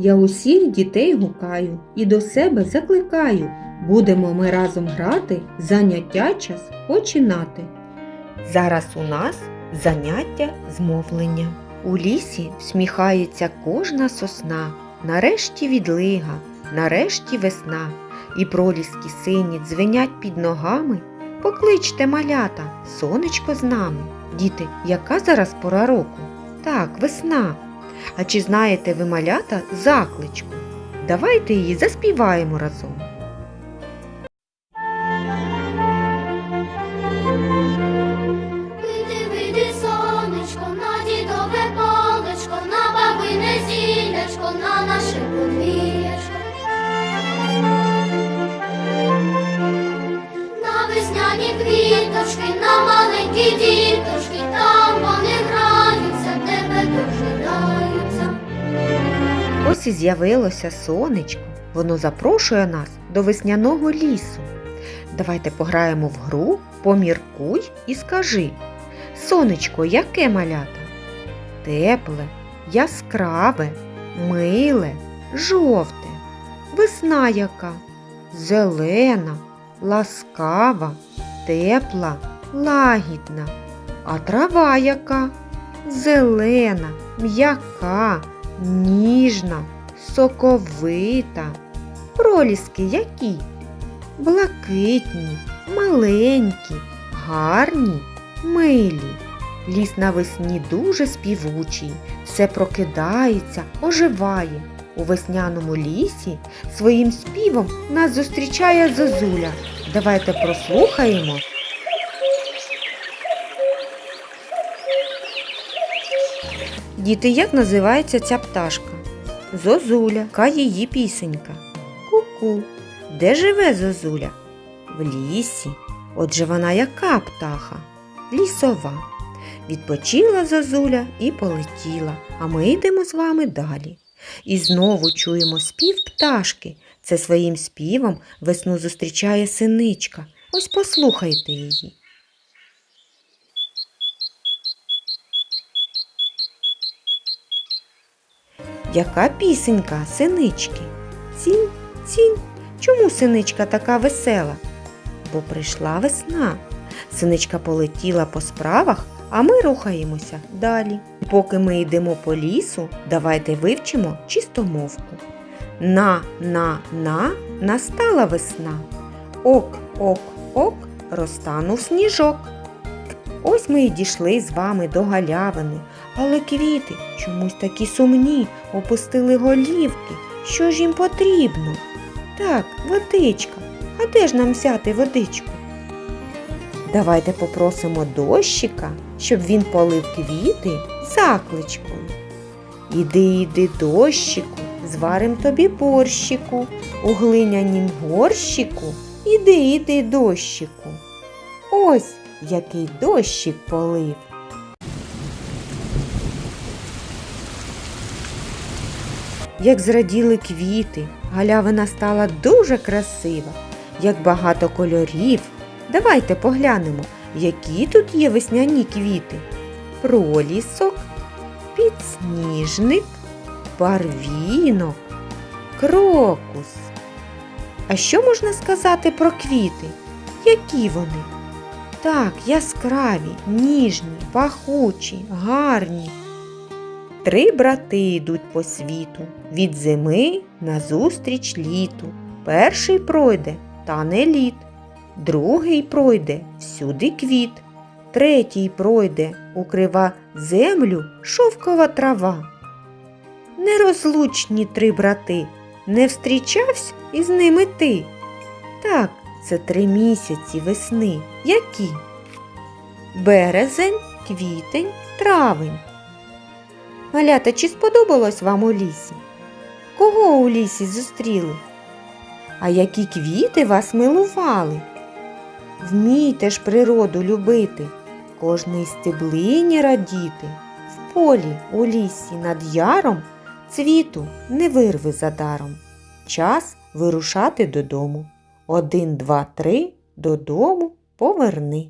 я усіх дітей гукаю і до себе закликаю. Будемо ми разом грати, заняття час починати. Зараз у нас заняття з мовлення. У лісі всміхається кожна сосна, нарешті відлига, нарешті весна, і проліски сині дзвенять під ногами. Покличте малята, сонечко з нами. Діти, яка зараз пора року? Так, весна. А чи знаєте ви малята закличку? Давайте її заспіваємо разом. На весняні квіточки, на маленькі діточки, Ось і з'явилося сонечко. Воно запрошує нас до весняного лісу. Давайте пограємо в гру, поміркуй і скажи. Сонечко, яке малята? Тепле, яскраве, миле, жовте. Весна яка? Зелена, ласкава, тепла, лагідна. А трава яка? Зелена, м'яка, ніжна, соковита. Проліски які? Блакитні, маленькі, гарні, милі. Ліс навесні дуже співучий, все прокидається, оживає. У весняному лісі своїм співом нас зустрічає зозуля. Давайте прослухаємо. Діти, як називається ця пташка? Зозуля, яка її пісенька. Ку-ку. Де живе зозуля? В лісі. Отже, вона яка птаха? Лісова. Відпочила зозуля і полетіла, а ми йдемо з вами далі. І знову чуємо спів пташки. Це своїм співом весну зустрічає синичка. Ось послухайте її. Яка пісенька синички? Цінь, цінь. Чому синичка така весела? Бо прийшла весна. Синичка полетіла по справах, а ми рухаємося далі. Поки ми йдемо по лісу, давайте вивчимо чистомовку. На, на, на настала весна. Ок, ок, ок, розтанув сніжок. Ось ми і дійшли з вами до галявини, але квіти чомусь такі сумні, опустили голівки. Що ж їм потрібно? Так, водичка. А де ж нам взяти водичку? Давайте попросимо дощика, щоб він полив квіти закличкою. Іди, іди, дощику, зварим тобі борщику, у глинянім горщику. Іди, іди, дощику. Ось який дощик полив. Як зраділи квіти, галявина стала дуже красива, як багато кольорів. Давайте поглянемо, які тут є весняні квіти. Пролісок, підсніжник, барвінок, крокус. А що можна сказати про квіти? Які вони? Так, яскраві, ніжні, пахучі, гарні. Три брати йдуть по світу, від зими назустріч літу. Перший пройде, та не літ, другий пройде всюди квіт, третій пройде, укрива землю шовкова трава. Нерозлучні три брати, не встрічавсь із ними ти. Так, це три місяці весни. Які? Березень, квітень, травень. Малята, чи сподобалось вам у лісі? Кого у лісі зустріли? А які квіти вас милували? Вмійте ж природу любити, кожній стеблині радіти. В полі, у лісі над яром цвіту не вирви задаром. Час вирушати додому. Один, два, три, додому поверни.